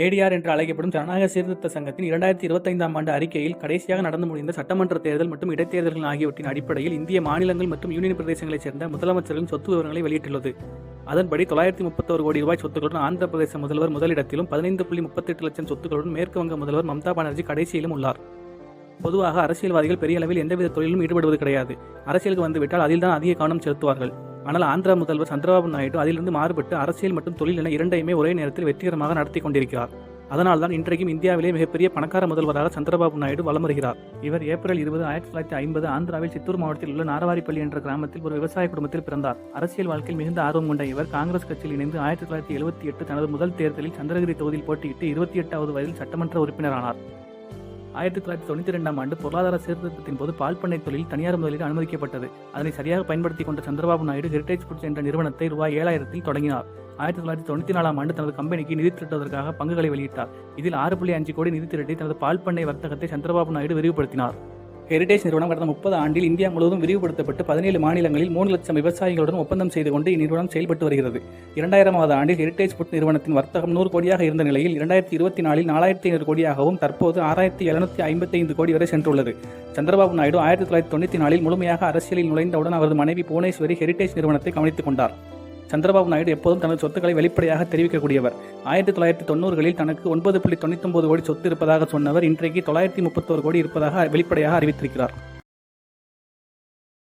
ADR என்று அழைக்கப்படும் ஜனநாயக சீர்திருத்த சங்கத்தின் இரண்டாயிரத்தி இருபத்தைந்தாம் ஆண்டு அறிக்கையில் கடைசியாக நடந்து முடிந்த சட்டமன்ற தேர்தல் மற்றும் இடைத்தேர்தல்கள் ஆகியவற்றின் அடிப்படையில் இந்திய மாநிலங்கள் மற்றும் யூனியன் பிரதேசங்களைச் சேர்ந்த முதலமைச்சர்களின் சொத்து விவரங்களை வெளியிட்டுள்ளது. அதன்படி தொள்ளாயிரத்தி முப்பத்தோரு கோடி ரூபாய் சொத்துக்களுடன் ஆந்திர பிரதேச முதல்வர் முதலிடத்திலும் பதினைந்து புள்ளி முப்பத்தெட்டு லட்சம் சொத்துக்களுடன் மேற்கு வங்க முதல்வர் மம்தா பானர்ஜி கடைசியிலும் உள்ளார். பொதுவாக அரசியல்வாதிகள் பெரிய அளவில் எந்தவித தொழிலும் ஈடுபடுவது கிடையாது. அரசியலுக்கு வந்துவிட்டால் அதில்தான் அதிக கவனம் செலுத்துவார்கள். ஆனால் ஆந்திரா முதல்வர் சந்திரபாபு நாயுடு அதிலிருந்து மாறுபட்டு அரசியல் மற்றும் தொழில் என இரண்டையுமே ஒரே நேரத்தில் வெற்றிகரமாக நடத்தி கொண்டிருக்கிறார். அதனால்தான் இன்றைக்கும் இந்தியாவிலே மிகப்பெரிய பணக்கார முதல்வராக சந்திரபாபு நாயுடு வலம் வருகிறார். இவர் ஏப்ரல் இருபது ஆயிரத்தி தொள்ளாயிரத்தி ஐம்பது ஆந்திராவில் சித்தூர் மாவட்டத்தில் உள்ள நாரவாரிப்பள்ளி என்ற கிராமத்தில் ஒரு விவசாய குடும்பத்தில் பிறந்தார். அரசியல் வாழ்க்கையில் மிகுந்த ஆர்வம் கொண்ட இவர் காங்கிரஸ் கட்சியில் இணைந்து ஆயிரத்தி தொள்ளாயிரத்தி எழுபத்தி எட்டு தனது முதல் தேர்தலில் சந்திரகிரி தொகுதியில் போட்டியிட்டு இருபத்தி எட்டாவது வயதில் சட்டமன்ற உறுப்பினரானார். ஆயிரத்தி தொள்ளாயிரத்தி தொண்ணூற்றி ரெண்டாம் ஆண்டு பொருளாதார சீர்திருத்தத்தின் போது பால் பண்ணை தொழில் தனியார் முதலீடு அனுமதிக்கப்பட்டது. அதனை சரியாக பயன்படுத்திக் கொண்ட சந்திரபாபு நாயுடு ஹெரிடேஜ் ஃபுட்ஸ் என்ற நிறுவனத்தை ரூபாய் ஏழாயிரத்தில் தொடங்கினார். ஆயிரத்தி தொள்ளாயிரத்தி தொண்ணூற்றி நாலாம் ஆண்டு தனது கம்பெனிக்கு நிதி திரட்டுவதற்காக பங்குகளை வெளியிட்டார். இதில் ஆறு புள்ளி அஞ்சு கோடி நிதி திரட்டி தனது பால் பண்ணை வர்த்தகத்தை சந்திரபாபு நாயுடு விரிவுபடுத்தினார். ஹெரிடேஜ் நிறுவனம் கடந்த முப்பது ஆண்டில் இந்தியா முழுவதும் விரிவுபடுத்தப்பட்டு பதினேழு மாநிலங்களில் மூணு லட்சம் விவசாயிகளுடன் ஒப்பந்தம் செய்து கொண்டு இந்நிறுவனம் செயல்பட்டு வருகிறது. இரண்டாயிரமாவது ஆண்டில் ஹெரிடேஜ் ஃபுட் நிறுவனத்தின் வர்த்தகம் நூறு கோடியாக இருந்த நிலையில் இரண்டாயிரத்தி இருபத்தி நாலில் நாலாயிரத்தி ஐநூறு கோடியாகவும் தற்போது ஆறாயிரத்தி எழுநூத்தி ஐம்பத்தி ஐந்து கோடி வரை சென்றுள்ளது. சந்திரபாபு நாயுடு ஆயிரத்தி தொள்ளாயிரத்தி தொண்ணூற்றி நாலில் முழுமையாக அரசியலில் நுழைந்தவுடன் அவரது மனைவி புவனேஸ்வரி ஹெரிடேஜ் நிறுவனத்தை கவனித்துக் கொண்டார். சந்திரபாபு நாயுடு எப்போதும் தனது சொத்துக்களை வெளிப்படையாக தெரிவிக்கக்கூடியவர். ஆயிரத்தி தொள்ளாயிரத்தி தொண்ணூறுகளில் தனக்கு ஒன்பது புள்ளி தொண்ணூத்தொன்பது கோடி சொத்து இருப்பதாக சொன்னவர். இன்றைக்கு தொள்ளாயிரத்தி முப்பத்தோரு கோடி இருப்பதாக வெளிப்படையாக அறிவித்திருக்கிறார்.